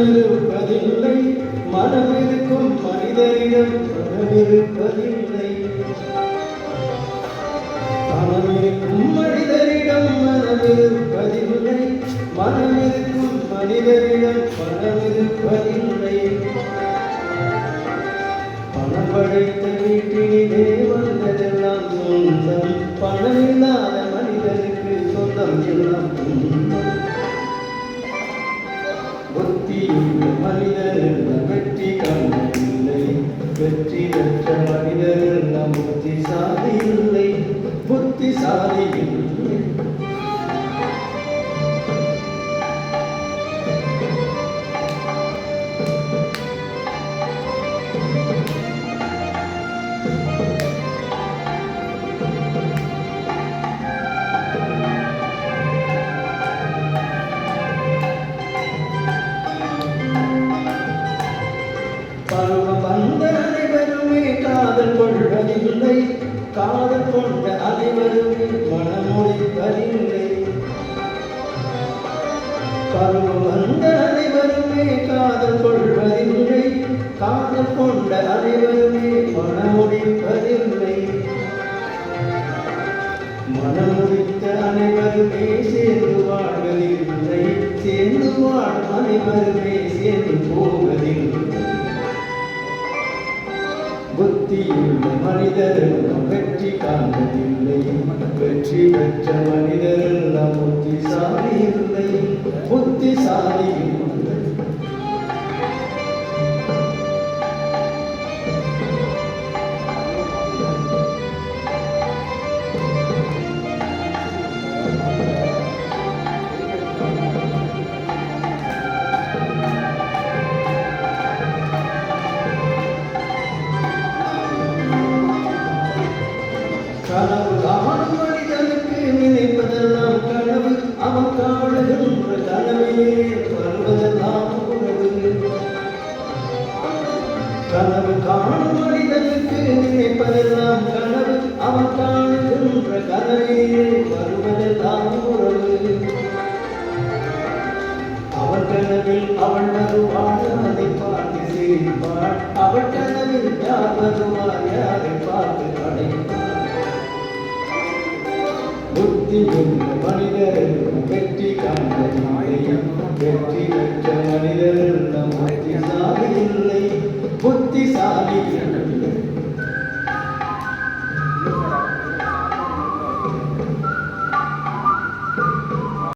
மனமிருப்பதில்லை மனமிருக்கும் மனிதரிடம் மனமிருப்பதில்லை. மனமிருக்கும் மனிதரிடம் மனமிருப்பதில்லை மனமிருக்கும் மனிதரிடம் மனமிருப்பதில்லை. பணம் படைத்த வீட்டினிலே வந்ததெல்லாம் சொந்தம் பணம் இல்லாத மனிதனுக்கு சொந்தம் எல்லாம் libre. அனைவருமே மனமுடிப்பதில்லை பருவம் வந்த அனைவருமே காதல் கொள்வதில்லை. காதல் கொண்ட அனைவருமே மனமுடிப்பதில்லை மனமுடித்த அனைவருமே சேர்ந்து வாழ்வதில்லை. சேர்ந்து வாழ் அனைவருமே சேர்ந்து போவதில்லை. புத்தியுள்ள மனிதரெல்லாம் வெற்றி காண்பதில்லை. வெற்றி பெற்ற மனிதரெல்லாம் புத்திசாலி இல்லை. புத்திசாலி இல்லை. கனவு காணும் மனிதனுக்கு நினைப்பதெல்லாம் கனவு. அவன் காணுகின்ற கனவிலே வருவதெல்லாம் உறவு கனவு காணும் மனிதனுக்கு நினைப்பதெல்லாம் கனவு. அவன் காணுகின்ற கனவிலே வருவதெல்லாம் உறவு அவன் கனவில் அவள் வருவாள் அதை பார்த்து செய்வாள் அவள் கனவில் யார் ബുദ്ധി എന്ന മണിതരെ വെറ്റി കണ്ട വെറ്റി വെച്ച മണിതരെണ്ണം